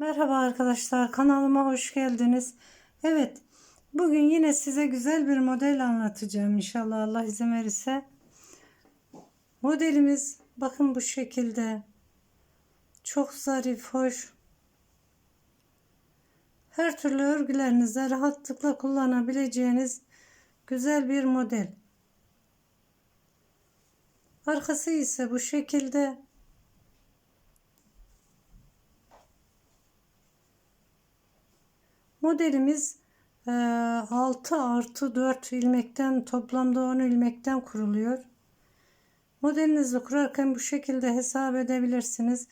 Merhaba arkadaşlar kanalıma hoş geldiniz. Evet bugün yine size güzel bir model anlatacağım inşallah Allah izin verirse. Modelimiz bakın bu şekilde. Çok zarif, hoş. Her türlü örgülerinizde rahatlıkla kullanabileceğiniz güzel bir model. Arkası ise bu şekilde. Modelimiz e, 6 artı 4 ilmekten toplamda 10 ilmekten kuruluyor. Modelinizi kurarken bu şekilde hesap edebilirsiniz.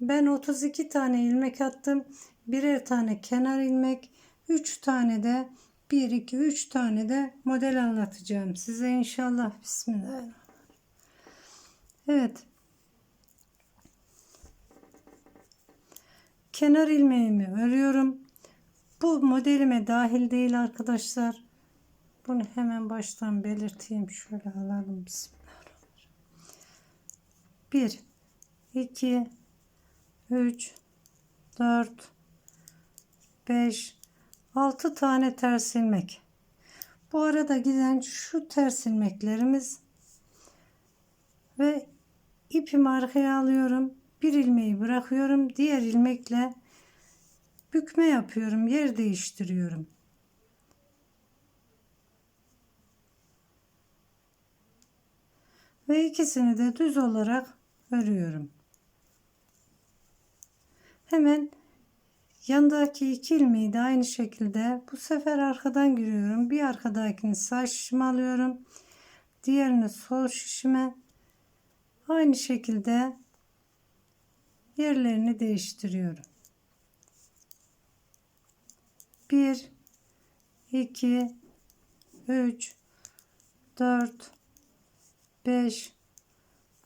Ben 32 tane ilmek attım. Birer tane kenar ilmek. 3 tane de 1 2 3 tane de model anlatacağım size inşallah. Bismillahirrahmanirrahim. Evet. Kenar ilmeğimi örüyorum. Bu modelime dahil değil arkadaşlar. Bunu hemen baştan belirteyim. Şöyle alalım. Bismillahirrahmanirrahim. 1 2 3 4 5 6 tane ters ilmek. Bu arada giden şu ters ilmeklerimiz ve ipimi arkaya alıyorum. Bir ilmeği bırakıyorum. Diğer ilmekle bükme yapıyorum. Yer değiştiriyorum. Ve ikisini de düz olarak örüyorum. Hemen yandaki iki ilmeği de aynı şekilde bu sefer arkadan giriyorum. Bir arkadakini sağ şişime alıyorum. Diğerini sol şişime aynı şekilde yerlerini değiştiriyorum. 1 2 3 4 5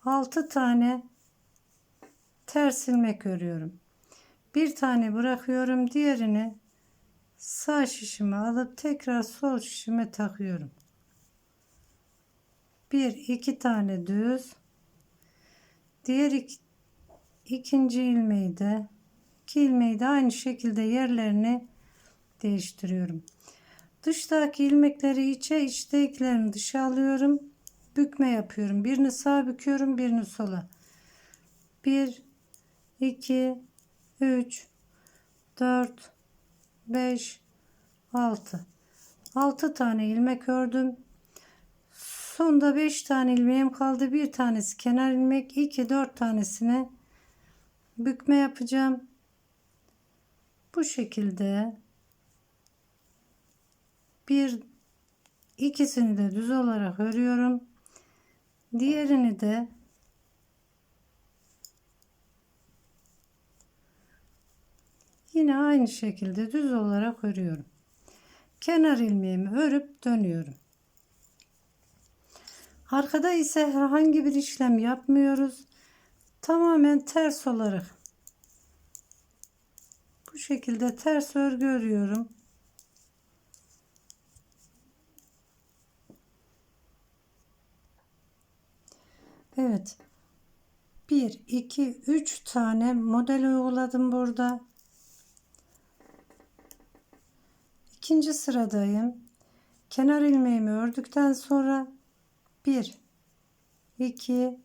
6 tane ters ilmek örüyorum. Bir tane bırakıyorum. Diğerini sağ şişime alıp tekrar sol şişime takıyorum. Bir iki tane düz. Diğer iki, ikinci ilmeği de iki ilmeği de aynı şekilde yerlerini değiştiriyorum. Dıştaki ilmekleri içe, içtekilerini dışa alıyorum. Bükme yapıyorum. Birini sağa büküyorum, birini sola. 1 2 3 4 5 6 6 tane ilmek ördüm. Sonda 5 tane ilmeğim kaldı. Bir tanesi kenar ilmek, 2 4 tanesine bükme yapacağım. Bu şekilde bir ikisini de düz olarak örüyorum. Diğerini de yine aynı şekilde düz olarak örüyorum. Kenar ilmeğimi örüp dönüyorum. Arkada ise herhangi bir işlem yapmıyoruz. Tamamen ters olarak bu şekilde ters örgü örüyorum. Evet. 1 2 3 tane model uyguladım burada. İkinci sıradayım. Kenar ilmeğimi ördükten sonra 1 2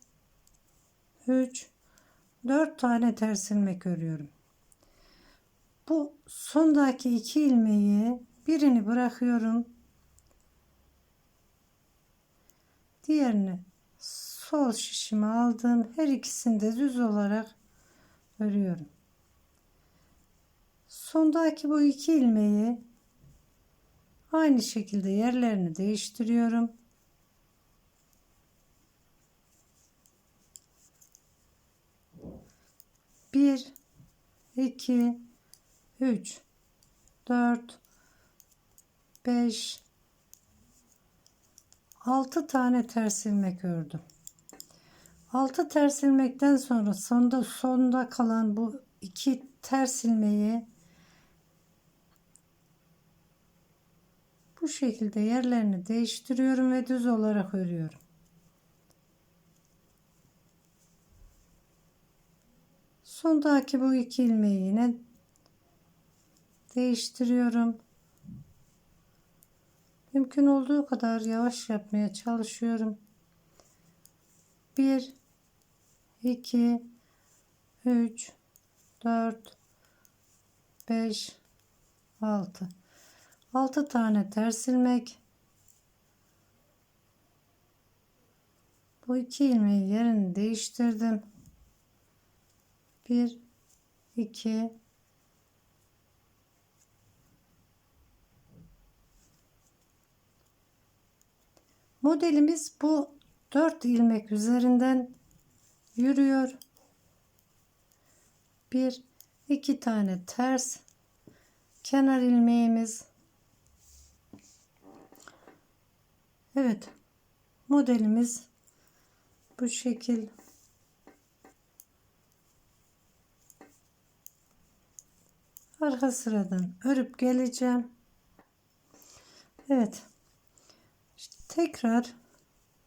3 4 tane ters ilmek örüyorum. Bu sondaki iki ilmeği birini bırakıyorum. Diğerini sol şişime aldım. Her ikisini de düz olarak örüyorum. Sondaki bu iki ilmeği aynı şekilde yerlerini değiştiriyorum. Bir, iki, üç, dört, beş, altı tane ters ilmek ördüm. 6 ters ilmekten sonra sonda sonda kalan bu iki ters ilmeği bu şekilde yerlerini değiştiriyorum ve düz olarak örüyorum. Sondaki bu iki ilmeği yine değiştiriyorum. Mümkün olduğu kadar yavaş yapmaya çalışıyorum. 1 2 3 4 5 6 6 tane ters ilmek. Bu iki ilmeği yerini değiştirdim. 1 2 Modelimiz bu 4 ilmek üzerinden yürüyor. Bir, iki tane ters kenar ilmeğimiz. Evet. Modelimiz bu şekil. Arka sıradan örüp geleceğim. Evet. İşte tekrar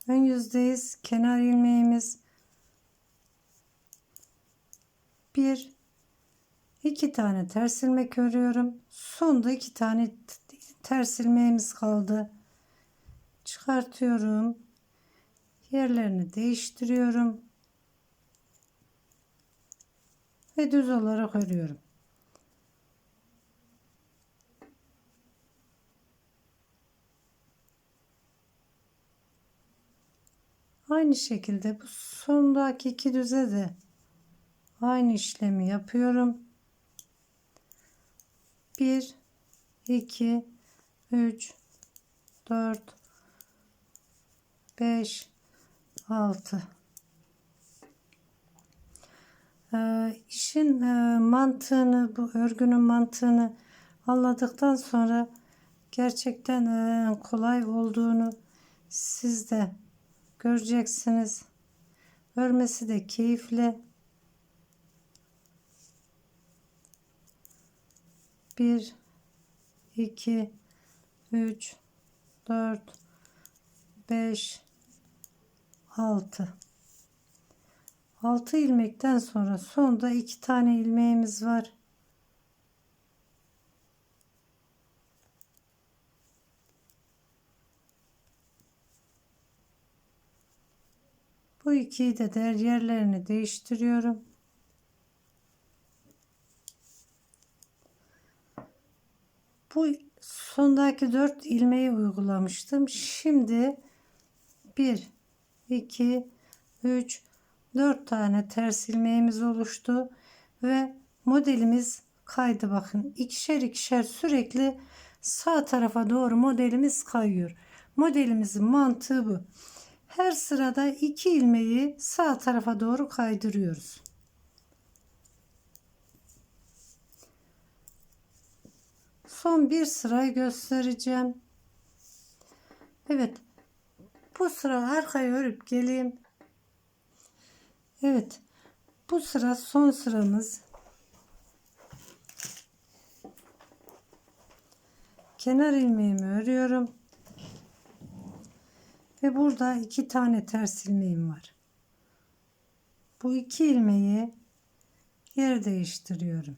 ön yüzdeyiz. Kenar ilmeğimiz bir iki tane ters ilmek örüyorum. Sonda iki tane ters ilmeğimiz kaldı. Çıkartıyorum. Yerlerini değiştiriyorum. Ve düz olarak örüyorum. Aynı şekilde bu sondaki iki düze de aynı işlemi yapıyorum. 1 2 3 4 5 6 ee, işin e, mantığını bu örgünün mantığını anladıktan sonra gerçekten e, kolay olduğunu siz de göreceksiniz. Örmesi de keyifli. Bir, iki, üç, dört, beş, altı. Altı ilmekten sonra sonda iki tane ilmeğimiz var. Bu ikiyi de der yerlerini değiştiriyorum. Bu sondaki dört ilmeği uygulamıştım. Şimdi 1 2 3 4 tane ters ilmeğimiz oluştu ve modelimiz kaydı bakın. ikişer ikişer sürekli sağ tarafa doğru modelimiz kayıyor. Modelimizin mantığı bu. Her sırada iki ilmeği sağ tarafa doğru kaydırıyoruz. Son bir sırayı göstereceğim. Evet. Bu sıra arkaya örüp geleyim. Evet. Bu sıra son sıramız. Kenar ilmeğimi örüyorum. Ve burada iki tane ters ilmeğim var. Bu iki ilmeği yer değiştiriyorum.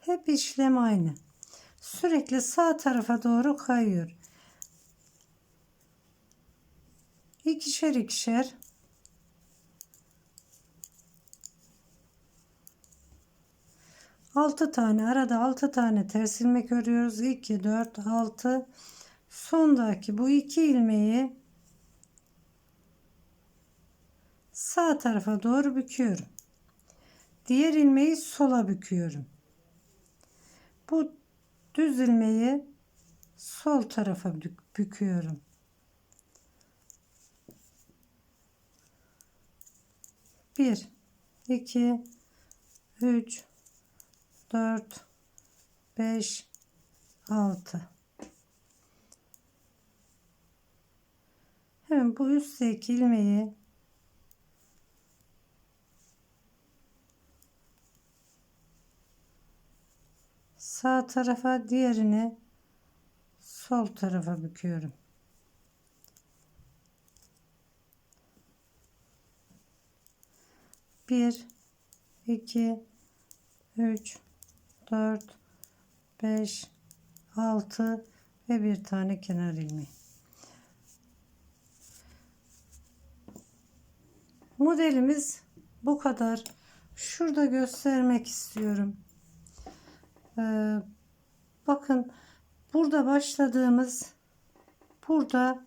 Hep işlem aynı. Sürekli sağ tarafa doğru kayıyor. İkişer ikişer. Altı tane arada altı tane ters ilmek örüyoruz 2 4 6 sondaki bu iki ilmeği sağ tarafa doğru büküyorum. Diğer ilmeği sola büküyorum. Bu düz ilmeği sol tarafa büküyorum 1 2 3 4 5 6 Hemen bu üstteki ilmeği sağ tarafa diğerini sol tarafa büküyorum. Bir, iki, üç, dört, beş, altı ve bir tane kenar ilmeği. Modelimiz bu kadar. Şurada göstermek istiyorum. Ee, bakın burada başladığımız burada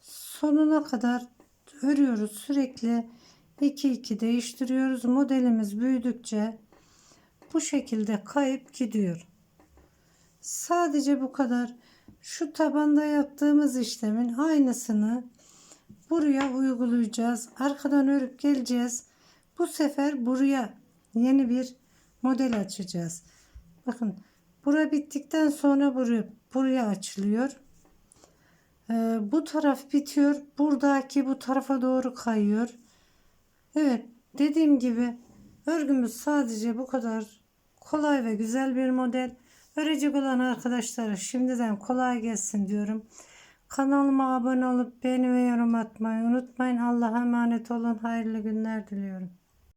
sonuna kadar örüyoruz. Sürekli 2 2 değiştiriyoruz. Modelimiz büyüdükçe bu şekilde kayıp gidiyor. Sadece bu kadar. Şu tabanda yaptığımız işlemin aynısını buraya uygulayacağız. Arkadan örüp geleceğiz. Bu sefer buraya yeni bir model açacağız. Bakın bura bittikten sonra buraya, buraya açılıyor. Ee, bu taraf bitiyor. Buradaki bu tarafa doğru kayıyor. Evet dediğim gibi örgümüz sadece bu kadar kolay ve güzel bir model. Örecek olan arkadaşlara şimdiden kolay gelsin diyorum. Kanalıma abone olup beğeni ve yorum atmayı unutmayın. Allah'a emanet olun. Hayırlı günler diliyorum.